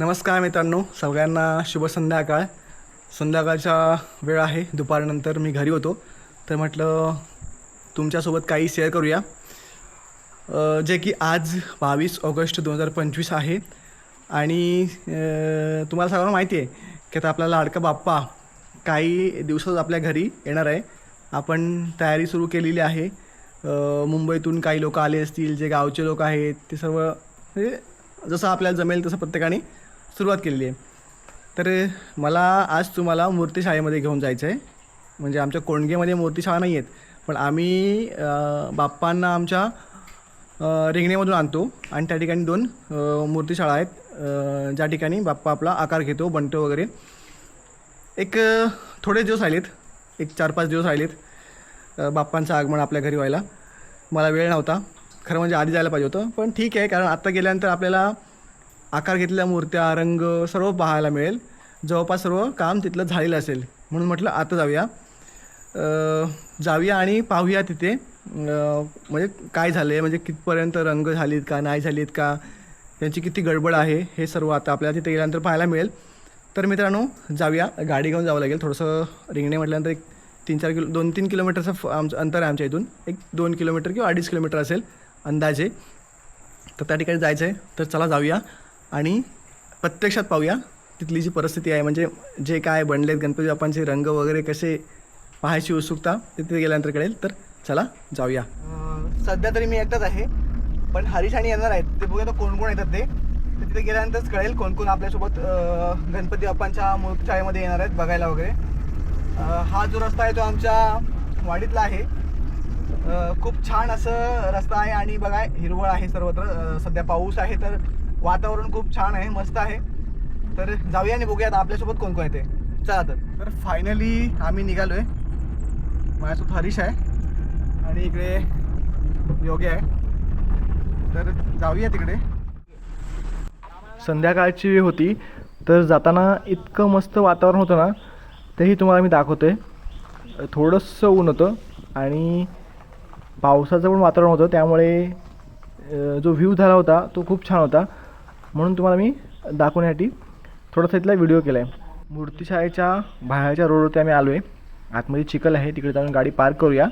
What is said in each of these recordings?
नमस्कार मित्रांनो सगळ्यांना शुभ संध्याकाळ. संध्याकाळचा वेळ आहे दुपारनंतर मी घरी होतो. तर म्हटलं तुमच्यासोबत काही शेअर करूया. जे की आज बावीस ऑगस्ट दोन हजार पंचवीस आहे. आणि तुम्हाला सगळ्यांना माहिती आहे की आता आपला लाडका बाप्पा काही दिवसात आपल्या घरी येणार आहे. आपण तयारी सुरू केलेली आहे. मुंबईतून काही लोक आले असतील जे गावचे लोक आहेत ते सर्व म्हणजे जसं आपल्याला जमेल तसं प्रत्येकाने सुरुवात केलेली आहे. तर मला आज तुम्हाला मूर्तीशाळेमध्ये घेऊन जायचं आहे म्हणजे आमच्या कोंडगेमध्ये मूर्तीशाळा नाही आहेत पण आम्ही बाप्पांना आमच्या रिंगणेमधून आणतो. आणि त्या ठिकाणी दोन मूर्तीशाळा आहेत. ज्या ठिकाणी बाप्पा आपला आकार घेतो बनतो वगैरे. एक थोडे दिवस आलेत एक चार पाच दिवस आलेत बाप्पांचं आगमन आपल्या घरी व्हायला. मला वेळ नव्हता. खरं म्हणजे आधी जायला पाहिजे होतं. पण ठीक आहे कारण आत्ता गेल्यानंतर आपल्याला आकार घेतलेल्या मूर्त्या रंग सर्व पाहायला मिळेल. जवळपास सर्व काम तिथलं झालेलं असेल. म्हणून म्हटलं आता जाऊया. जाऊया आणि पाहूया तिथे म्हणजे काय झालं आहे म्हणजे कितपर्यंत रंग झालीत का नाही झालीत का त्यांची किती गडबड आहे हे सर्व आता आपल्याला तिथे गेल्यानंतर पाहायला मिळेल. तर मित्रांनो जाऊया. गाडी घेऊन जावं लागेल. थोडंसं रिंगणे म्हटल्यानंतर एक तीन चार किलो दोन तीन किलोमीटरचं फ- आमचं अंतर आहे आमच्या इथून. एक दोन किलोमीटर किंवा अडीच किलोमीटर असेल अंदाजे. तर त्या ठिकाणी जायचं आहे तर चला जाऊया. आणि प्रत्यक्षात पाहूया तिथली जी परिस्थिती आहे म्हणजे जे काय बनलेत गणपती बाप्पांचे रंग वगैरे कसे पाहायची उत्सुकता तिथे गेल्यानंतर कळेल. तर चला जाऊया. सध्या तरी मी एकटाच आहे पण हरीश आणि येणार आहेत. ते बघूया तर कोण कोण येतात ते. तिथे गेल्यानंतरच कळेल कोण कोण आपल्यासोबत गणपती बाप्पांच्या मूर्तीशाळेमध्ये येणार आहेत बघायला वगैरे. हा जो रस्ता आहे तो आमच्या वाडीतला आहे. खूप छान असं रस्ता आहे आणि बघा हिरवळ आहे सर्वत्र. सध्या पाऊस आहे तर वातावरण खूप छान आहे मस्त आहे. तर जाऊया आणि बघूया आता आपल्यासोबत कोण कोण येते. चला तर. तर फायनली आम्ही निघालोय. माझ्यासोबत हरीश आहे आणि इकडे योगी आहे. तर जाऊया तिकडे. संध्याकाळची वेळ होती तर जाताना इतकं मस्त वातावरण होतं ना तेही तुम्हाला मी दाखवतोय. थोडंसं ऊन होतं आणि पावसाचं पण वातावरण होतं त्यामुळे जो व्ह्यू झाला होता तो खूप छान होता. म्हणून तुम्हाला मी दाखवण्यासाठी थोडासा इथला व्हिडिओ केला आहे मूर्तीशाळेच्या बाहेरच्या रोडवरती आम्ही आलो आहे आतमध्ये चिखल आहे तिकडे जाऊन गाडी पार्क करूया.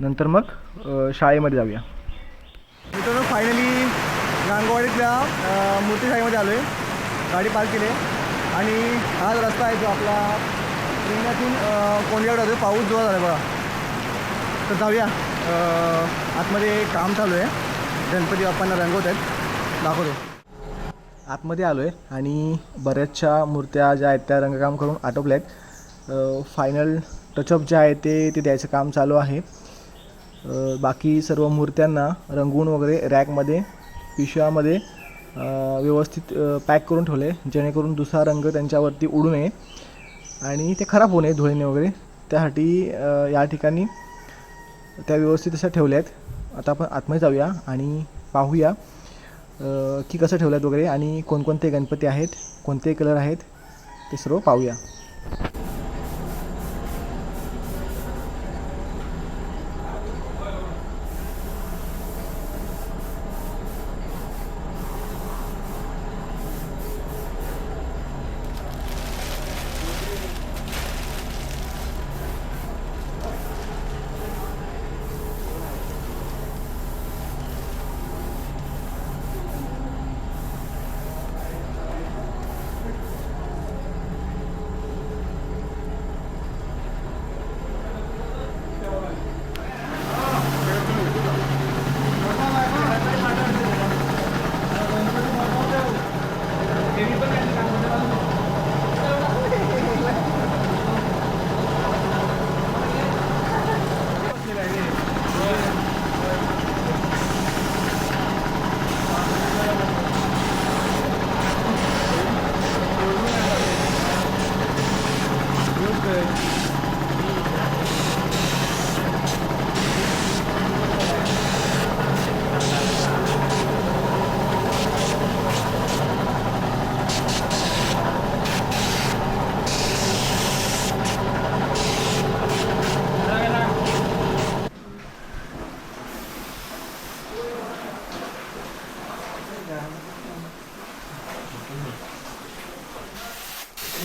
नंतर मग शाळेमध्ये जाऊया. मित्रांनो फायनली गांगवाडीतल्या मूर्तीशाळेमध्ये आलो आहे गाडी पार्क केली आहे. आणि हा रस्ता आहे जो आपला रिंगणातून कोंडल्याकडे जातो पाऊस जोरात झाला बघा. तर जाऊया. आतमध्ये काम चालू आहे. गणपती बाप्पांना रंगवत आहेत. दाखवतो. आतमध्ये आलो आहे आणि बऱ्याचशा मूर्त्या ज्या आहेत त्या रंगकाम करून आटोपल्या आहेत फायनल टचअप जे आहे ते ते द्यायचं काम चालू आहे. बाकी सर्व मूर्त्यांना रंगवून वगैरे रॅकमध्ये पिशव्यामध्ये व्यवस्थित पॅक करून ठेवले जेणेकरून दुसरा रंग त्यांच्यावरती उडू नये आणि ते खराब होऊ नये धुळीने वगैरे. त्यासाठी या ठिकाणी त्या व्यवस्थित अशा ठेवल्या आहेत आता आपण आतमध्ये जाऊया आणि पाहूया. की कसं ठेवलं आहेत वगैरे आणि कोणकोणते गणपती आहेत कोणते कलर आहेत ते सर्व पाहूया.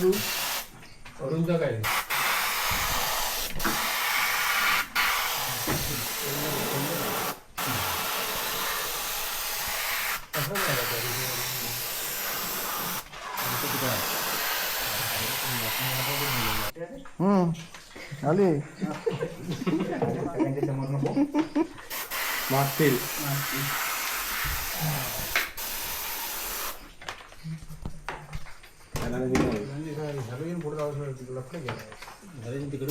अरुणचा काय आले मागतील హెరోయిన్ కూడా రావాల్సినప్పుడు హెరోయిన్ తిక్కడ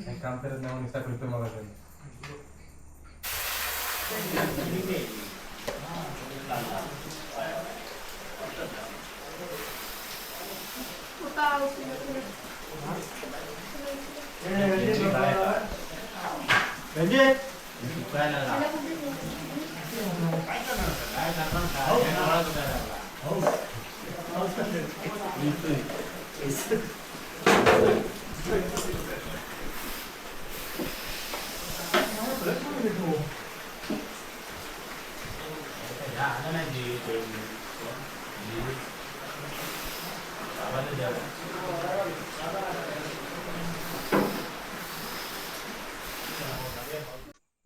काम करत नाही म्हणून नुसता Thank you.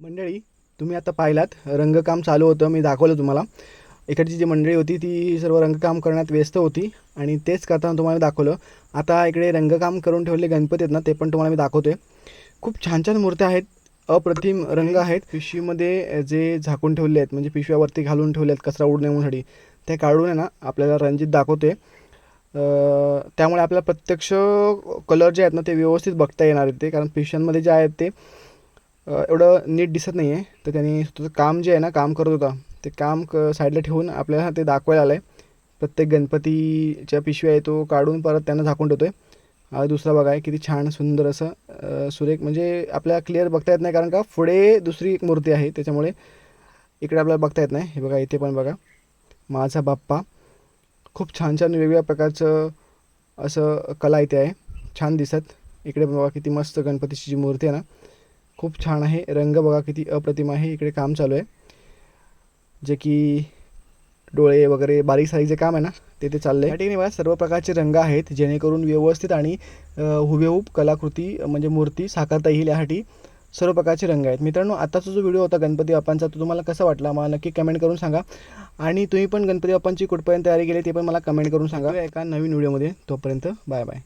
मंडळी तुम्ही आता पाहिलात रंगकाम चालू होतं मी दाखवलं तुम्हाला. इकडची जी मंडळी होती ती सर्व रंगकाम करण्यात व्यस्त होती आणि तेच करताना तुम्हाला दाखवलं. आता इकडे रंगकाम करून ठेवले गणपती आहेत ना ते पण तुम्हाला मी दाखवतोय. खूप छान छान मूर्त्या आहेत. अप्रतिम रंग आहेत. पिशवीमध्ये जे झाकून ठेवले आहेत म्हणजे पिशव्यावरती घालून ठेवले आहेत कचरा उडू नये ते काढून आहे ना आपल्याला रणजित दाखवते त्यामुळे आपल्याला प्रत्यक्ष कलर जे आहेत ना ते व्यवस्थित बघता येणार आहेत ते कारण पिशव्यांमध्ये जे आहेत ते एवढं नीट दिसत नाही आहे तर त्यांनी तुझं काम जे आहे ना काम करत होता ते काम क साईडला ठेवून आपल्याला ते दाखवायला आलं आहे प्रत्येक गणपतीच्या पिशव्या आहे तो काढून परत त्यांना झाकून ठेवतो आहे हा दुसरा बघा आहे किती छान सुंदर असं सुरेख म्हणजे आपल्याला क्लिअर बघता येत नाही कारण का पुढे दुसरी एक मूर्ती आहे त्याच्यामुळे इकडे आपल्याला बघता येत नाही. हे बघा इथे पण बघा. माझा बाप्पा. खूप छान छान वेगवेगळ्या प्रकारचं असं कला इथे आहे. छान दिसत. इकडे बघा किती मस्त गणपतीची जी मूर्ती आहे ना खूप छान आहे. रंग बघा किती अप्रतिम आहे. इकडे काम चालू आहे. जे की डोळे वगैरे बारीक सारीक जे काम आहे ना ते ते चाललं आहे ठिकाणी बघा सर्व प्रकारचे रंग आहेत जेणेकरून व्यवस्थित आणि हुबेहूब कलाकृती म्हणजे मूर्ती साकारता येईल यासाठी सर्व प्रकारचे रंग आहेत. मित्रांनो आताचा जो व्हिडिओ होता गणपती बाप्पांचा तो तुम्हाला कसा वाटला? मला नक्की कमेंट करून सांगा. आणि तुम्ही पण गणपती बाप्पांची कुठपर्यंत तयारी केली ते पण मला कमेंट करून सांगा. एका नवीन व्हिडिओमध्ये. तोपर्यंत बाय बाय